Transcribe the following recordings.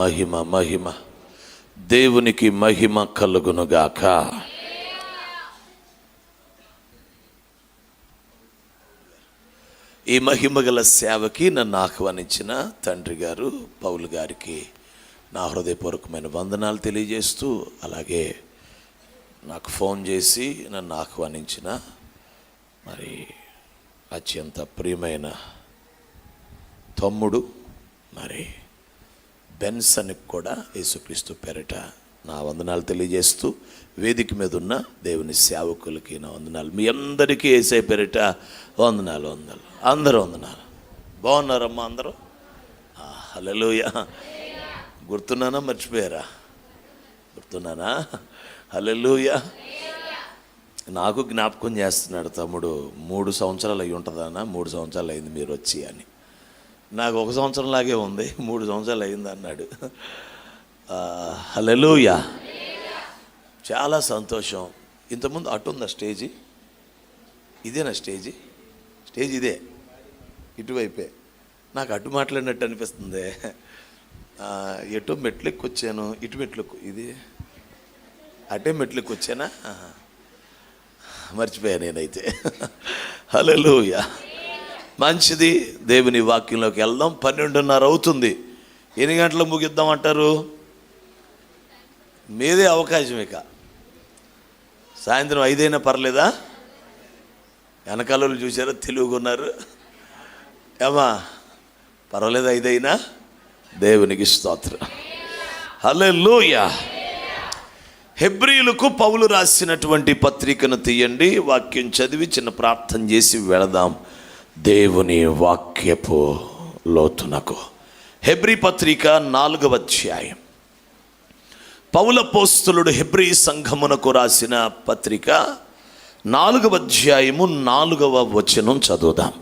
మహిమ మహిమ. దేవునికి మహిమ కలుగునుగాక. ఈ మహిమ గల సేవకి నన్ను ఆహ్వానించిన తండ్రి గారు పౌలు గారికి నా హృదయపూర్వకమైన వందనాలు తెలియజేస్తూ అలాగే నాకు ఫోన్ చేసి నన్ను ఆహ్వానించిన మరి అత్యంత ప్రియమైన తమ్ముడు మరి బెన్సన్కి కూడా యేసుక్రీస్తు పేరట నా వందనాలు తెలియజేస్తూ వేదిక మీద ఉన్న దేవుని సేవకులకి నా వందనాలు. మీ అందరికీ వేసే పెరట వందనాలు వందనాలు. అందరూ వందనాలు. బాగున్నారమ్మా అందరూ? హలోయ గుర్తున్నానా? మర్చిపోయారా? గుర్తున్నానా? హలోయ నాకు జ్ఞాపకం చేస్తున్నాడు తమ్ముడు మూడు సంవత్సరాలు అయి ఉంటుందన్నా మూడు సంవత్సరాలు అయింది మీరు వచ్చి అని. నాకు ఒక సంవత్సరం లాగే ఉంది మూడు సంవత్సరాలు అయింది అన్నాడు. హలలుయా చాలా సంతోషం. ఇంతకుముందు అటు ఉందా స్టేజీ? ఇదేనా స్టేజీ? స్టేజ్ ఇదే. ఇటువైపే. నాకు అటు మాట్లాడినట్టు అనిపిస్తుంది. ఎటు మెట్లెక్కి వచ్చాను ఇటు మెట్లకు ఇది? అటే మెట్లెక్కి వచ్చానా మర్చిపోయా నేనైతే. హలోయా మంచిది. దేవుని వాక్యంలోకి వెళ్దాం. పన్నెండున్నర అవుతుంది. ఎన్ని గంటలు ముగిద్దాం అంటారు? మీదే అవకాశం ఇక. సాయంత్రం ఐదైనా పర్లేదా? వెనకాల చూసారా తెలుగున్నారు ఏమా? పర్వాలేదు ఐదైనా? దేవునికి స్తోత్రం. లూయ హెబ్రియులకు పౌలు రాసినటువంటి పత్రికను తీయండి. వాక్యం చదివి చిన్న ప్రార్థన చేసి వెళదాం. దేవుని వాక్యపు లోతునకు. హెబ్రి పత్రిక నాలుగవ అధ్యాయం. పౌల పోస్తులుడు హెబ్రి సంఘమునకు రాసిన పత్రిక నాలుగవ అధ్యాయము నాలుగవ వచనం చదువుదాం.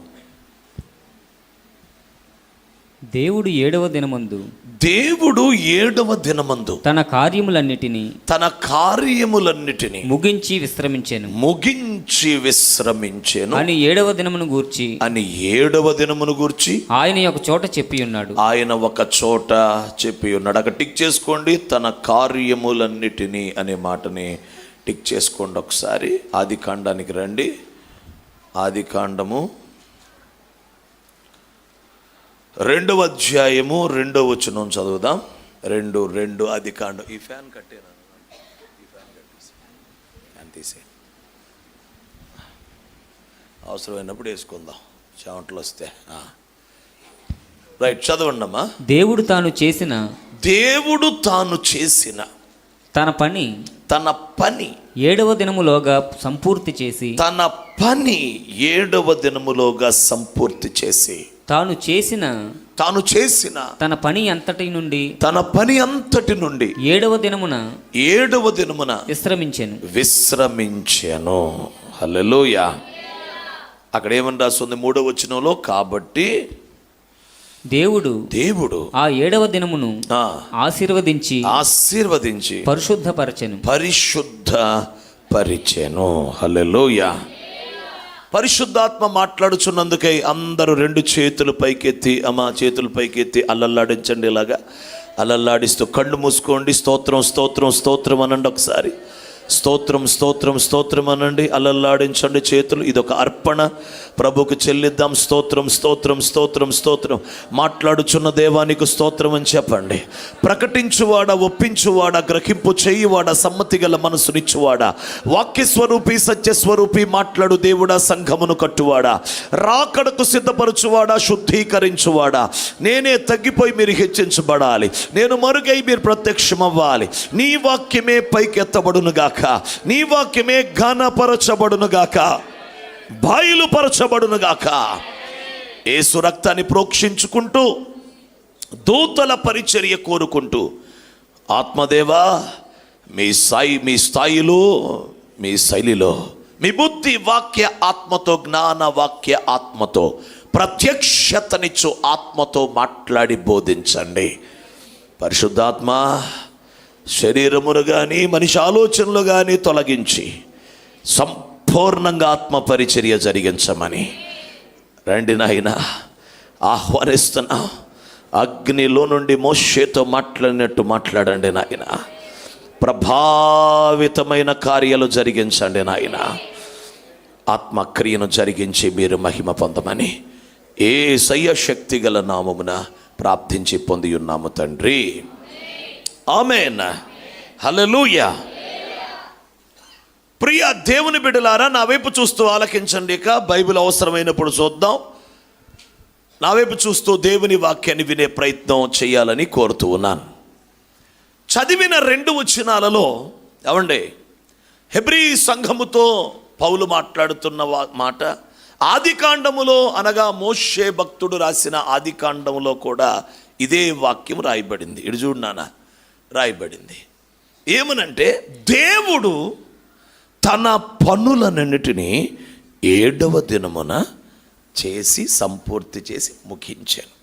దేవుడు ఏడవ దినమందు దేవుడు ఏడవ దినమందు తన కార్యములన్నిటినీ తన కార్యములన్నిటినీ ముగించి విశ్రమించాను. ముగించి విశ్రమించెను. అని ఏడవ దినమును గూర్చి అని ఏడవ దినమును గూర్చి ఆయన ఒక చోట చెప్పి ఉన్నాడు. ఆయన ఒక చోట చెప్పి ఉన్నాడు. అక్కడ టిక్ చేసుకోండి. తన కార్యములన్నిటినీ అనే మాటని టిక్ చేసుకోండి ఒకసారి. ఆది కాండానికి రండి. ఆది కాండము రెండవ అధ్యాయము రెండవ వచనం చదువుదాం. రెండు రెండు ఆది కాండం. ఈ ఫ్యాన్ కట్టేనా ఈ ఫ్యాన్ కట్టేసి. ఫ్యాన్ తీసే అవసరమైనప్పుడు వేసుకుందాం. చెమటలు వస్తే. రైట్ చదవండి అమ్మా దేవుడు తాను చేసిన దేవుడు తాను చేసిన తన పని తన పని ఏడవ దినములోగా సంపూర్తి చేసి తన పని ఏడవ దినములోగా సంపూర్తి చేసి తాను చేసిన తాను చేసిన తన పని అంతటి నుండి తన పని అంతటి నుండి ఏడవ దినమున ఏడవ దినమున విశ్రమించాను. విశ్రమించెను. హల్లెలూయ. అక్కడ ఏమని రాస్తుంది మూడవ వచనంలో కాబట్టి దేవుడు దేవుడు ఆ ఏడవ దినమును ఆ, ఆశీర్వదించి ఆశీర్వదించి పరిశుద్ధపరచెను. పరిశుద్ధ పరిచెను. హల్లెలూయ. పరిశుద్ధాత్మ మాట్లాడుచున్నందుకై అందరూ రెండు చేతులు పైకెత్తి అమ్మా చేతులు పైకెత్తి అల్లల్లాడించండి ఇలాగా. అల్లల్లాడిస్తూ కళ్ళు మూసుకోండి స్తోత్రం స్తోత్రం స్తోత్రం అనండి ఒకసారి. స్తోత్రం స్తోత్రం స్తోత్రం అనండి అల్లల్లాడించండి చేతులు. ఇదొక అర్పణ. ప్రభుకు చెల్లిద్దాం స్తోత్రం స్తోత్రం స్తోత్రం స్తోత్రం. మాట్లాడుచున్న దేవానికి స్తోత్రం అని చెప్పండి. ప్రకటించువాడ ఒప్పించువాడ గ్రహింపు చేయువాడ సమ్మతి గల మనసునిచ్చువాడా? వాక్య స్వరూపి సత్య స్వరూపి మాట్లాడు దేవుడా సంఘమును కట్టువాడా? రాకడకు సిద్ధపరచువాడా శుద్ధీకరించువాడా? నేనే తగ్గిపోయి మీరు హెచ్చించబడాలి. నేను మరుగై మీరు ప్రత్యక్షమవ్వాలి. నీ వాక్యమే పైకెత్తబడును గాక నీ వాక్యమే ఘనపరచబడును గాక గాక ఏసు రక్తాన్ని ప్రోక్షించుకుంటూ దూతల పరిచర్య కోరుకుంటూ ఆత్మదేవా మీ స్థాయి మీ స్థాయిలో మీ శైలిలో మీ బుద్ధి వాక్య ఆత్మతో జ్ఞాన వాక్య ఆత్మతో ప్రత్యక్షతనిచ్చు ఆత్మతో మాట్లాడి బోధించండి. పరిశుద్ధాత్మ శరీరమును కానీ మనిషి ఆలోచనలు కానీ తొలగించి సంపూర్ణంగా ఆత్మ పరిచర్య జరిగించమని. రండి నాయన ఆహ్వానిస్తున్నా. అగ్నిలో నుండి మోషేతో మాట్లాడినట్టు మాట్లాడండి నాయన. ప్రభావితమైన కార్యాలు జరిగించండి నాయన. ఆత్మక్రియను జరిగించి మీరు మహిమ పొందమని ఏ సయ్య శక్తి గల నామమున ప్రార్థించి పొంది ఉన్నాము తండ్రి. ఆమెన్. హలలుయా ప్రియ దేవుని బిడ్డలారా నా వైపు చూస్తూ ఆలకించండి ఇక. బైబిల్ అవసరమైనప్పుడు చూద్దాం. నా వైపు చూస్తూ దేవుని వాక్యాన్ని వినే ప్రయత్నం చేయాలని కోరుతూ ఉన్నాను. చదివిన రెండు వచనాలలో ఏమండి హెబ్రీ సంఘముతో పౌలు మాట్లాడుతున్న మాట ఆది కాండములో అనగా మోషే భక్తుడు రాసిన ఆది కాండములో కూడా ఇదే వాక్యం రాయబడింది. ఇటు చూడు నాన్న రాయబడింది. ఏమనంటే దేవుడు తన పనులన్నిటినీ ఏడవ దినమున చేసి సంపూర్తి చేసి ముఖించాను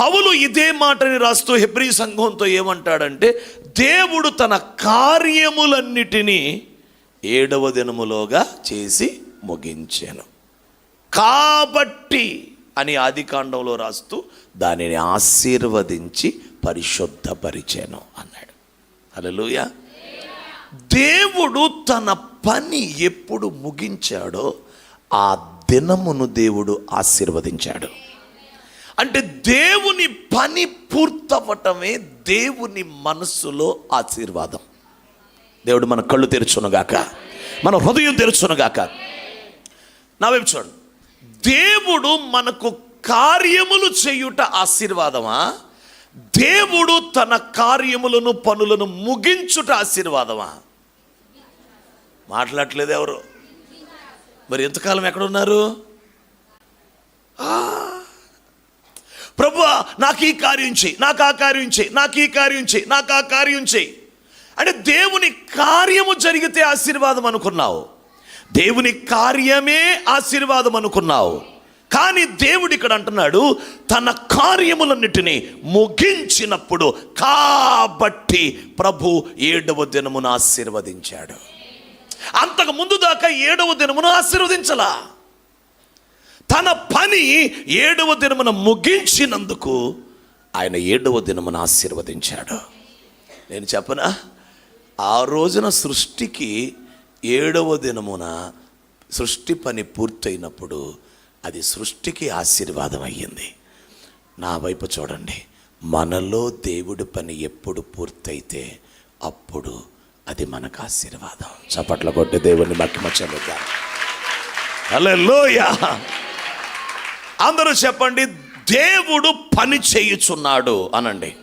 పౌలు ఇదే మాటని రాస్తూ హెబ్రీ సంఘంతో ఏమంటాడంటే దేవుడు తన కార్యములన్నిటినీ ఏడవ దినములోగా చేసి ముగించాను. కాబట్టి అని ఆది కాండంలో రాస్తూ దానిని ఆశీర్వదించి పరిశుద్ధపరిచాను అన్నాడు. హల్లెలూయా. దేవుడు తన పని ఎప్పుడు ముగించాడో ఆ దినమును దేవుడు ఆశీర్వదించాడు. అంటే దేవుని పని పూర్తవటమే దేవుని మనస్సులో ఆశీర్వాదం. దేవుడు మన కళ్ళు తెరుచునుగాక మన హృదయం తెరుచునుగాక. నా వైపు చూడండి. దేవుడు మనకు కార్యములు చేయుట ఆశీర్వాదమా? దేవుడు తన కార్యములను పనులను ముగించుట ఆశీర్వాదమా? మాట్లాడట్లేదు ఎవరు? మరి ఎంతకాలం ఎక్కడున్నారు? ప్రభు నాకు ఈ కార్యం చేయి నాకు ఆ కార్యం చేయి నాకు ఈ కార్యం చేయి నాకు ఆ కార్యం చేయి. అంటే దేవుని కార్యము జరిగితే ఆశీర్వాదం అనుకున్నావు. దేవుని కార్యమే ఆశీర్వాదం అనుకున్నావు. కానీ దేవుడు ఇక్కడ అంటున్నాడు తన కార్యములన్నిటినీ ముగించినప్పుడు కాబట్టి ప్రభు ఏడవ దినమును ఆశీర్వదించాడు. అంతకు ముందు దాకా ఏడవ దినమును ఆశీర్వదించలా. తన పని ఏడవ దినమున ముగించినందుకు ఆయన ఏడవ దినమున ఆశీర్వదించాడు. నేను చెప్పనా? ఆ రోజున సృష్టికి ఏడవ దినమున సృష్టి పని పూర్తయినప్పుడు అది సృష్టికి ఆశీర్వాదం అయ్యింది నా వైపు చూడండి. మనలో దేవుడి పని ఎప్పుడు పూర్తయితే అప్పుడు అది మనకు ఆశీర్వాదం. చప్పట్ల కొట్టి దేవుని మక్కిమ చెల్లుతాం. లోయ అందరూ చెప్పండి దేవుడు పని చేయుచున్నాడు అనండి.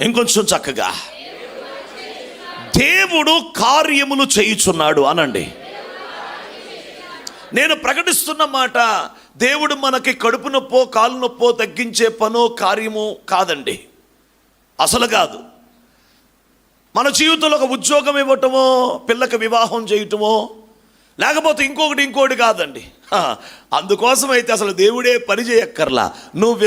ఇంకొంచెం చక్కగా దేవుడు కార్యములు చేయుచున్నాడు అనండి. నేను ప్రకటిస్తున్న మాట దేవుడు మనకి కడుపు నొప్పో కాలు నొప్పో తగ్గించే పనో కార్యమో కాదండి. అసలు కాదు. మన జీవితంలో ఒక ఉద్యోగం ఇవ్వటమో పిల్లకి వివాహం చేయటమో లేకపోతే ఇంకొకటి ఇంకోటి కాదండి. అందుకోసం అయితే అసలు దేవుడే పని చేయక్కర్లా. నువ్వు